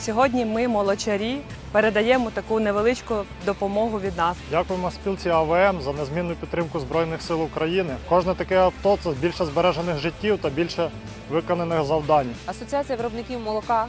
сьогодні ми, молочарі, передаємо таку невеличку допомогу від нас. Дякуємо спілці АВМ за незмінну підтримку Збройних сил України. Кожне таке авто це більше збережених життів та більше виконаних завдань. Асоціація виробників молока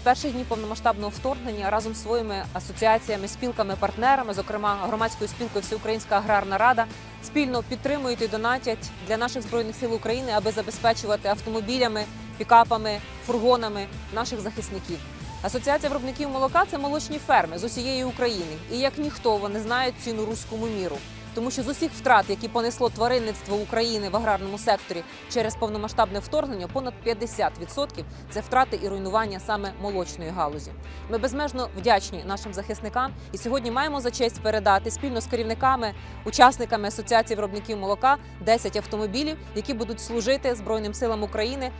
з перших днів повномасштабного вторгнення разом з своїми асоціаціями, спілками, партнерами, зокрема громадською спілкою Всеукраїнська аграрна рада, спільно підтримують і донатять для наших збройних сил України, аби забезпечувати автомобілями, пікапами, фургонами наших захисників. Асоціація виробників молока це молочні ферми з усієї України. І як ніхто вони знають ціну руському міру. Тому що з усіх втрат, які понесло тваринництво України в аграрному секторі через повномасштабне вторгнення, понад 50% – це втрати і руйнування саме молочної галузі. Ми безмежно вдячні нашим захисникам і сьогодні маємо за честь передати спільно з керівниками, учасниками асоціації виробників молока 10 автомобілів, які будуть служити Збройним силам України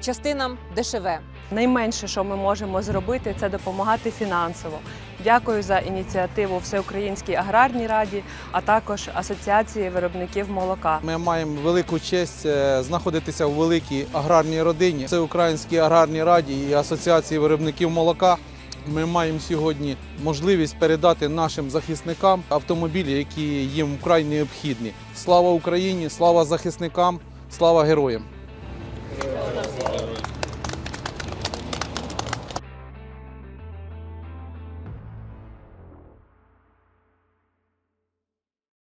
частинам ДШВ. Найменше, що ми можемо зробити, це допомагати фінансово. Дякую за ініціативу Всеукраїнській аграрній раді, а також Асоціації виробників молока. Ми маємо велику честь е, знаходитися у великій аграрній родині. Це Українській аграрній раді і Асоціації виробників молока. Ми маємо сьогодні можливість передати нашим захисникам автомобілі, які їм вкрай необхідні. Слава Україні! Слава захисникам! Слава героям! なるほどね。